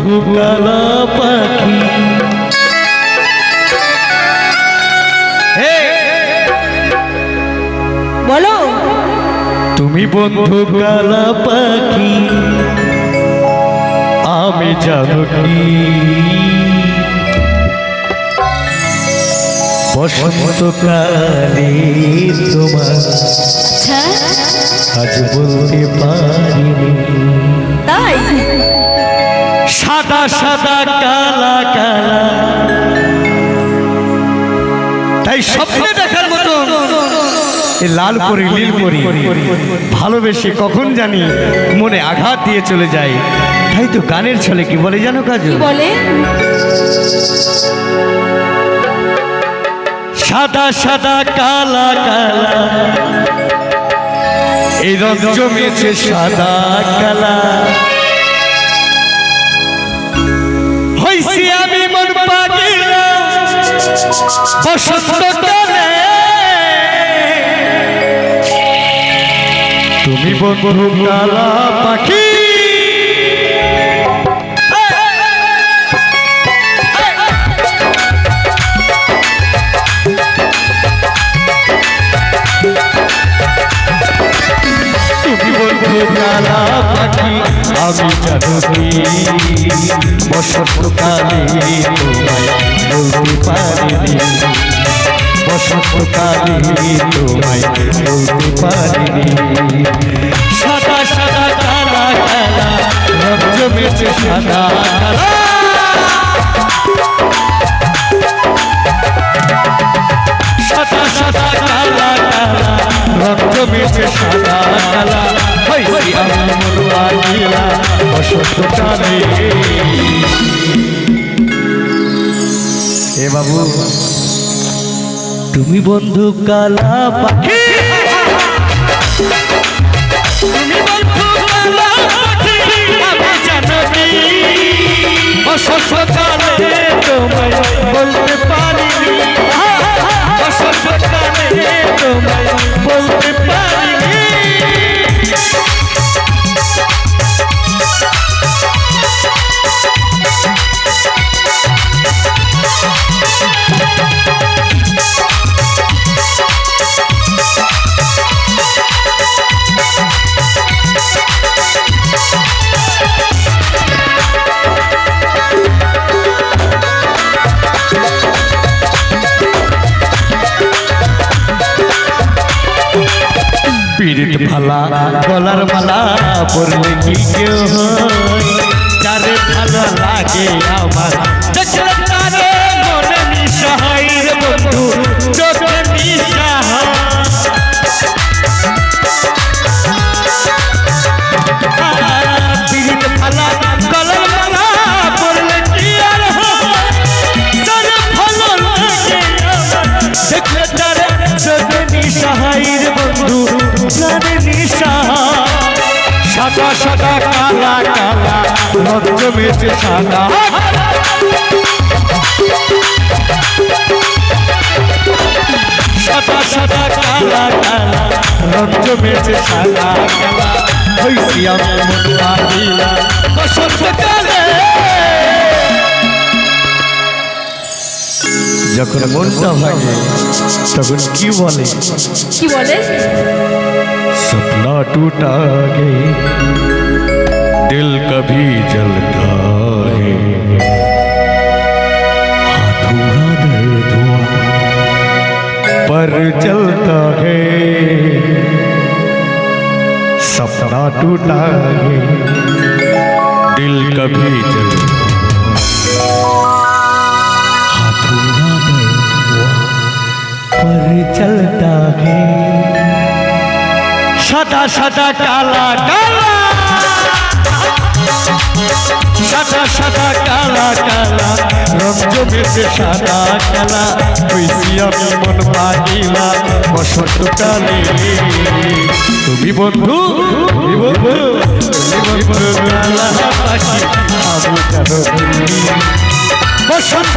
কালা পাখি। হে, বলো। তুমি বন্ধু কালা পাখি আমি জানো কি। বসন্তকালে তোমার আজ বলতে পারিনি। তাই? সাদা সাদা কালা কালা। তাই স্বপ্নে দেখার মতো এ লাল পরি নীল পরি। ভালোবেসে কখন জানি মনে আঘাত দিয়ে চলে যায়। তাই তো গানের ছলে কি বলে জানো কাজ? বলে? সাদা সাদা কালা কালা। এই রং জমেছে সাদা কালা। তুমি বন্ধু কালা পাখি। কালা পাখি আমি জানো বসন্তকালে তোমায় বলতে পারিনি বসন্তকালে তোমায় বলতে পারিনি সাদা সাদা কালা কালা রক্ত বেঁচে সাদা সাদা সাদা কালা কালা রক্ত বেঁচে সাদা কালা হইছি আমি মনুয়া নীলা বসন্তকালে এ বাবু। তুমি বন্ধু কালা পাখি। তুমি বন্ধু কালা পাখি আমি জানি। তোমায় বলতে পারিনি। তোমায় পীড়িত ভালা গলার মালা পরলে কি কেউ হয়? ভালো লাগে আমার। সাদা সাদা কালা কালা নদ্য মেটে সাদা সাদা সাদা কালা কালা নদ্য মেটে সাদা কালা যখন মনটা ভাঙে তখন কি বলে? কি বলে? टूटा है दिल कभी जलता है। अधूरा दर्द हुआ, पर चलता है। सपना टूटा है दिल कभी जलता अधूरा दर्द हुआ, पर चलता है। সাদা সাদা কালা কালা। সাদা সাদা কালা কালা, রং জমেছে সাদা কালা। হইছি আমি মন পাগিলা বসন্তকালে তুমি বন্ধু তুমি বন্ধু তুমি বন্ধু কালা পাখি আমি জানো বসন্ত